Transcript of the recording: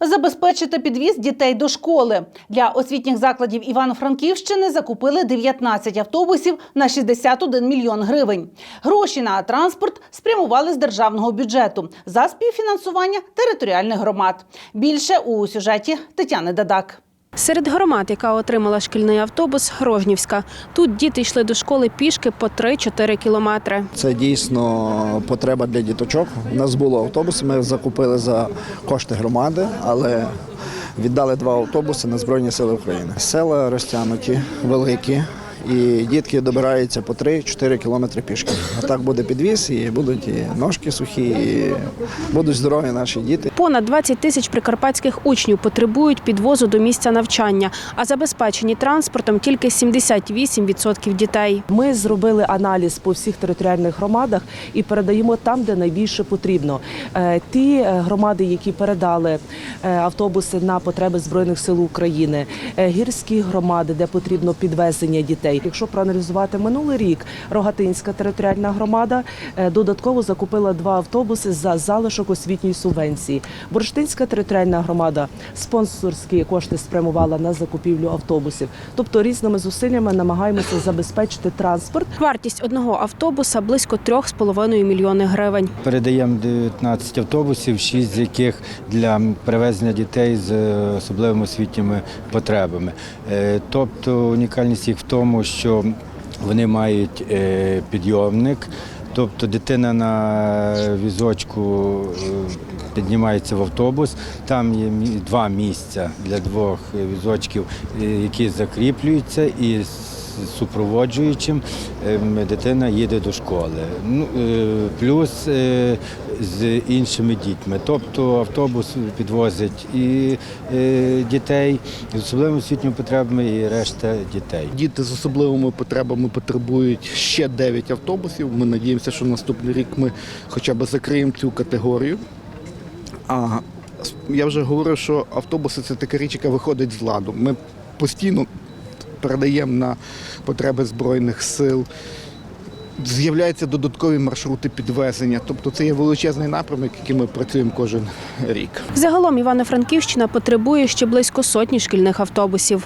Забезпечити підвіз дітей до школи для освітніх закладів Івано-Франківщини закупили 19 автобусів на 61 мільйон гривень. Гроші на транспорт спрямували з державного бюджету за співфінансування територіальних громад. Більше у сюжеті Тетяни Дадак. Серед громад, яка отримала шкільний автобус, Рожнівська. Тут діти йшли до школи пішки по 3-4 кілометри. Це дійсно потреба для діточок. У нас було автобус, ми закупили за кошти громади, але віддали два автобуси на Збройні Сили України. Села розтягнуті, великі, і дітки добираються по 3-4 кілометри пішки. А так буде підвіз, і будуть і ножки сухі, і будуть здорові наші діти. Понад 20 тисяч прикарпатських учнів потребують підвозу до місця навчання, а забезпечені транспортом тільки 78% дітей. Ми зробили аналіз по всіх територіальних громадах і передаємо там, де найбільше потрібно. Е, Ті е, громади, які передали е, автобуси на потреби збройних сил України, гірські громади, де потрібно підвезення дітей. Якщо проаналізувати минулий рік, Рогатинська територіальна громада е, додатково закупила два автобуси за залишок освітньої субвенції. Бурштинська територіальна громада спонсорські кошти спрямувала на закупівлю автобусів. Тобто різними зусиллями намагаємося забезпечити транспорт Вартість одного автобуса близько 3,5 мільйони гривень. Передаємо 19 автобусів, 6 з яких для перевезення дітей з е, особливими освітніми потребами. Е, Тобто унікальність їх в тому, що вони мають е, підйомник. Тобто дитина на візочку е, піднімається в автобус, там є два місця для двох візочків, е, які закріплюються і супроводжуючим ем, дитина їде до школи. Ну, плюс з іншими дітьми. Тобто автобус підвозить і е, дітей з особливими освітніми потребами, і решта дітей. Діти з особливими потребами потребують ще 9 автобусів. Ми надіємося, що наступний рік ми хоча б закриємо цю категорію. А я вже говорив, що автобуси це така річ, яка виходить з ладу. Ми постійно передаємо на потреби Збройних сил. З'являються додаткові маршрути підвезення. Тобто це є величезний напрямок, який ми працюємо кожен рік. Загалом Івано-Франківщина потребує ще близько сотні шкільних автобусів.